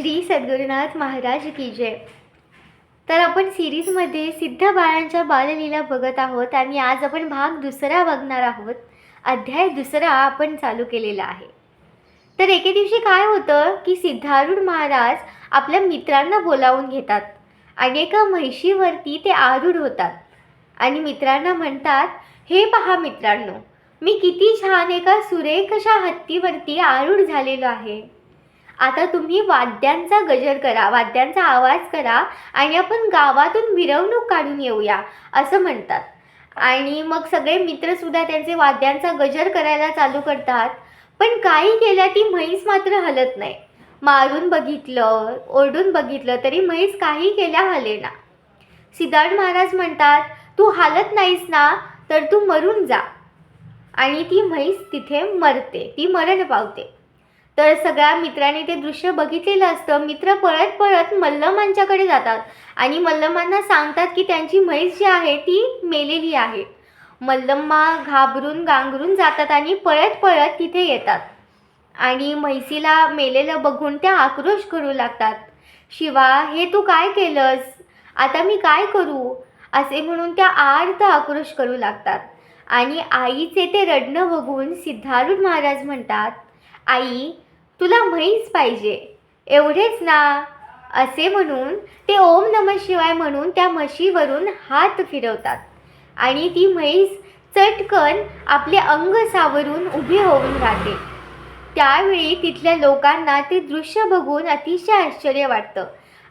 श्री सद्गुरुनाथ महाराज की जय. तर आपण सिरीजमध्ये सिद्ध बाळांच्या बाललीला बघत आहोत आणि आज आपण भाग दुसरा बघणार आहोत. अध्याय दुसरा आपण चालू केलेला आहे. तर एके दिवशी काय होतं की सिद्धारूढ महाराज आपल्या मित्रांना बोलावून घेतात. आणि एका म्हैशीवरती ते आरूढ होतात. आणि मित्रांना म्हणतात हे पहा मित्रांनो मी किती छान एका सुरेख अशा हत्तीवरती आरूढ झालेलो आहे. आता तुम्ही वाद्यांचा गजर करा वाद्यांचा आवाज करा आणि आपण गावातून मिरवणूक काढून येऊया असं म्हणतात. आणि मग सगळे मित्रसुद्धा त्यांचे वाद्यांचा गजर करायला चालू करतात. पण काही केल्या ती म्हैस मात्र हलत नाही. मारून बघितलं ओरडून बघितलं तरी म्हैस काही केल्या हलेना सिद्धार्थ महाराज म्हणतात तू हालत नाहीस ना तर तू मरून जा. आणि ती म्हैस तिथे मरते ती मरण पावते. तर सगळ्या मित्रांनी ते दृश्य बघितलेलं असतं. मित्र पळत पळत मल्लमांच्याकडे जातात आणि मल्लमांना सांगतात की त्यांची म्हैस जी आहे ती मेलेली आहे. मल्लम्मा घाबरून गांगरून जातात आणि पळत पळत तिथे येतात. आणि म्हैसीला मेलेलं बघून त्या आक्रोश करू लागतात. शिवा हे तू काय केलंस? आता मी काय करू? असे म्हणून त्या आर्त आक्रोश करू लागतात. आणि आईचे ते रडणं बघून सिद्धारूढ महाराज म्हणतात आई तुला म्हैस पाहिजे. एवढेच ना? असे म्हणून ते ओम नम शिवाय म्हणून त्या म्हशीवरून हात फिरवतात. आणि ती म्हैस चटकन आपले अंग सावरून उभी होऊन राहते. त्यावेळी तिथल्या लोकांना ते दृश्य बघून अतिशय आश्चर्य वाटतं.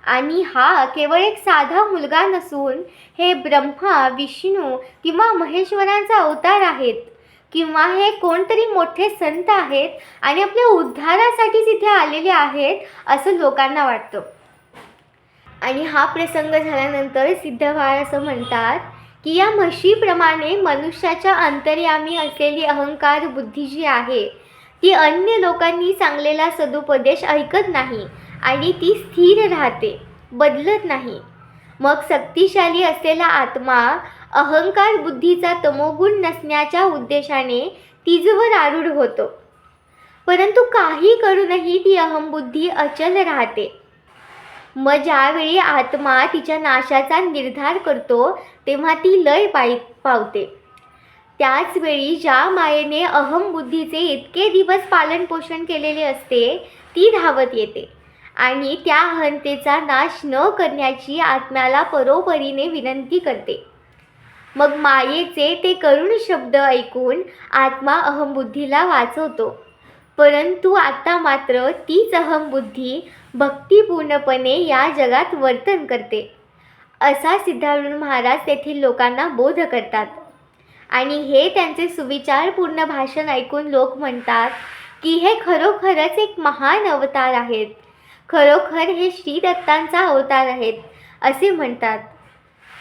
आणि हा केवळ एक साधा मुलगा नसून हे ब्रह्मा विष्णू किंवा महेश्वरांचा अवतार आहेत. किंवा हे कोणतरी मोठे संत आहेत आणि आपल्या उद्धारासाठीच इथे आलेले आहेत असं लोकांना वाटतं. आणि हा प्रसंग झाल्यानंतर सिद्धबाळ असं म्हणतात की या म्हशीप्रमाणे मनुष्याच्या अंतर्यामी असलेली अहंकार बुद्धी जी आहे ती अन्य लोकांनी सांगलेला सदुपदेश ऐकत नाही आणि ती स्थिर राहते बदलत नाही. मग शक्तिशाली असलेला आत्मा अहंकार बुद्धीचा तमोगुण नसण्याच्या उद्देशाने तिजवर आरूढ होतो. परंतु काही करूनही ती अहमबुद्धी अचल राहते. मग ज्यावेळी आत्मा तिच्या नाशाचा निर्धार करतो तेव्हा ती लय पाय पावते. त्याच वेळी ज्या मायेने अहमबुद्धीचे इतके दिवस पालनपोषण केलेले असते ती धावत येते आणि त्या अहंतेचा नाश न करण्याची आत्म्याला परोपरीने विनंती करते. मग मायेचे ते करुण शब्द ऐकून आत्मा अहमबुद्धीला वाचवतो. परंतु आता मात्र तीच अहमबुद्धी भक्तिपूर्णपणे या जगात वर्तन करते. असा सिद्धारूढ महाराज तेथील लोकांना बोध करतात. आणि हे त्यांचे सुविचारपूर्ण भाषण ऐकून लोक म्हणतात की हे खरोखरच एक महान अवतार आहेत. खरोखर हे श्री दत्तांचा अवतार आहेत असे म्हणतात.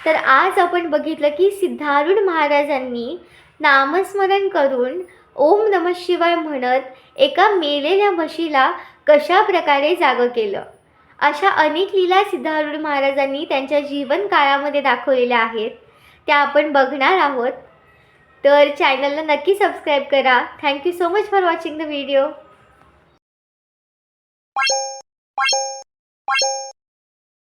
तर आज आपण बघितलं की सिद्धारूढ महाराजांनी नामस्मरण करून ओम नम शिवाय म्हणत एका मेलेल्या म्हशीला कशा प्रकारे जागं केलं? अशा अनेक लीला सिद्धारूढ महाराजांनी त्यांच्या जीवन काळामध्ये दाखवलेल्या आहेत. त्या आपण बघणार आहोत. तर चॅनलला नक्की सबस्क्राईब करा. Thank you so much for watching the video